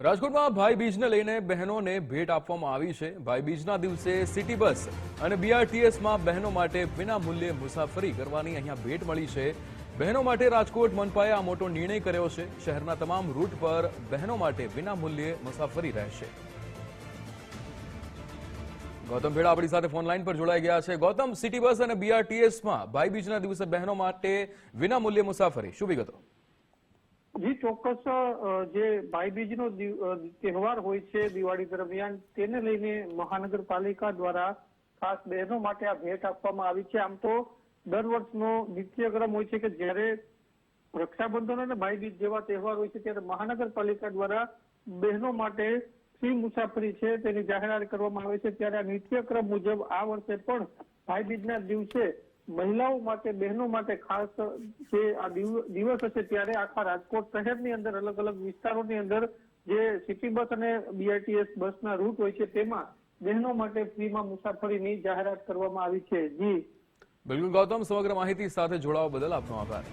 રાજકોટમાં ભાઈ બીજને લઈને બહેનોને ભેટ આપવામાં આવી છે. ભાઈ બીજના દિવસે સિટી બસ અને બીઆરટીએસમાં બહેનો માટે વિના મૂલ્યે મુસાફરી કરવાની અહીંયા ભેટ મળી છે. બહેનો માટે રાજકોટ મનપાએ આ મોટો નિર્ણય કર્યો છે. શહેરના તમામ રૂટ પર બહેનો માટે વિના મૂલ્યે મુસાફરી રહેશે. ગૌતમ ભેડા આપણી સાથે ફોન લાઈન પર જોડાઈ ગયા છે. ગૌતમ, સિટી બસ અને બીઆરટીએસમાં ભાઈ બીજના દિવસે બહેનો માટે વિના મૂલ્યે મુસાફરી, શું વિગતો? જી ચોક્કસ જે ભાઈબીજનો તહેવાર હોય છે દિવાળી દરમિયાન, તેને લઈને મહાનગરપાલિકા દ્વારા ખાસ બહેનો માટે આ ભેટ આપવામાં આવી છે. આમ તો દર વર્ષનો નિત્યક્રમ હોય છે કે જ્યારે રક્ષાબંધન અને ભાઈબીજ જેવા તહેવાર હોય છે, ત્યારે મહાનગરપાલિકા દ્વારા બહેનો માટે ફ્રી મુસાફરી છે તેની જાહેરાત કરવામાં આવે છે. ત્યારે આ નિત્યક્રમ મુજબ આ વર્ષે પણ ભાઈબીજના દિવસે મહિલાઓ માટે, બહેનો માટે ખાસ જે આ દિવસ હશે ત્યારે આખા રાજકોટ શહેરની અંદર અલગ અલગ વિસ્તારોની અંદર જે સિટી બસ અને બીઆરટીએસ બસના રૂટ હોય છે, તેમાં બહેનો માટે ફ્રીમાં મુસાફરીની જાહેરાત કરવામાં આવી છે. જી. બિલકુલ ગૌતમ, સમગ્ર માહિતી સાથે જોડાવા બદલ આપનો આભાર.